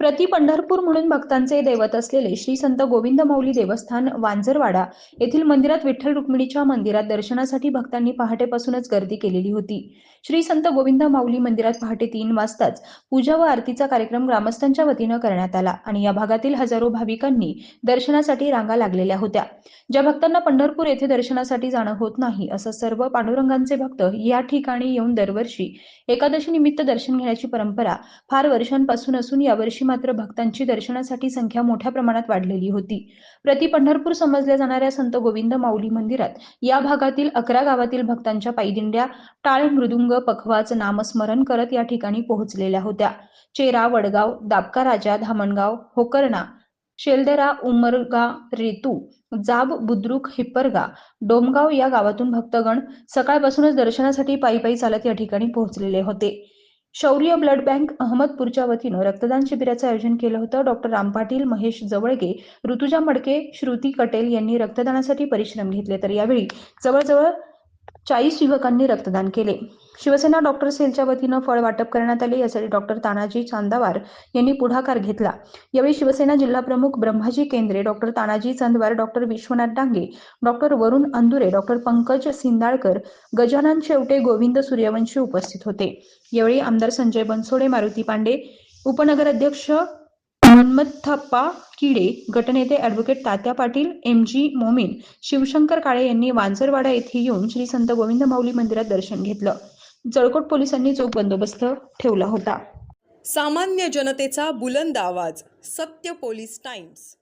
प्रति पंढरपूर म्हणून भक्तांचे दैवत असलेले श्री संत गोविंद माऊली देवस्थान वांजरवाडा येथील मंदिरात विठ्ठल रुक्मिणीच्या मंदिरात दर्शनासाठी भक्तांनी पहाटेपासूनच गर्दी केलेली होती. श्री संत गोविंद माऊली मंदिरात पहाटे तीन वाजताच पूजा व आरतीचा कार्यक्रम ग्रामस्थांच्या वतीनं करण्यात आला आणि या भागातील हजारो भाविकांनी दर्शनासाठी रांगा लागलेल्या होत्या. ज्या भक्तांना पंढरपूर येथे दर्शनासाठी जाणं होत नाही असं सर्व पांडुरंगांचे भक्त या ठिकाणी येऊन दरवर्षी एकादशी निमित्त दर्शन घेण्याची परंपरा फार वर्षांपासून असून यावर्षी मात्र भक्तांची दर्शनासाठी संख्या मोठ्या प्रमाणात वाढलेली होती. प्रति पंढरपूर समजल्या जाणाऱ्या संत गोविंद माऊली मंदिरात या भागातील अकरा गावातील भक्तांच्या पायदिंड्या टाळ मृदुंग पखवाच नामस्मरण करत या ठिकाणी पोहोचलेल्या होत्या. चेरा वडगाव दाबका राजा धामणगाव होकर्णा शेलदरा उमरगा रेतू जाब बुद्रुक हिप्परगा डोमगाव या गावातून भक्तगण सकाळपासूनच दर्शनासाठी पायी पायी चालत या ठिकाणी पोहोचलेले होते. शौर्य ब्लड बँक अहमदपूरच्या वतीनं रक्तदान शिबिराचं आयोजन केलं होतं. डॉक्टर राम पाटील महेश जवळगे ऋतुजा मडके श्रुती कटेल यांनी रक्तदानासाठी परिश्रम घेतले. तर यावेळी जवळजवळ चाळीस युवकांनी रक्तदान केले. शिवसेना डॉक्टर सेलच्या वतीनं फळ वाटप करण्यात आले यासाठी डॉक्टर तानाजी चांदावार यांनी पुढाकार घेतला. यावेळी शिवसेना जिल्हा प्रमुख Brahmaji Kendre doctor Tanaji Chandwar doctor Vishwanath Dange doctor Varun Andure doctor Pankaj Sindalkar Gajanan Shevate Govind Suryavanshi उपस्थित होते. यावेळी आमदार संजय बनसोडे मारुती पांडे उपनगराध्यक्ष मन्मथप्पा किडे गटनेते advocate Tatya Patil M G Momin Shivshankar Kale यांनी वांजरवाडा येथे येऊन श्री संत गोविंद माऊली मंदिरात दर्शन घेतलं. जळकोट पोलिसांनी चोख बंदोबस्त ठेवला होता. सामान्य जनतेचा बुलंद आवाज सत्य पोलीस टाइम्स.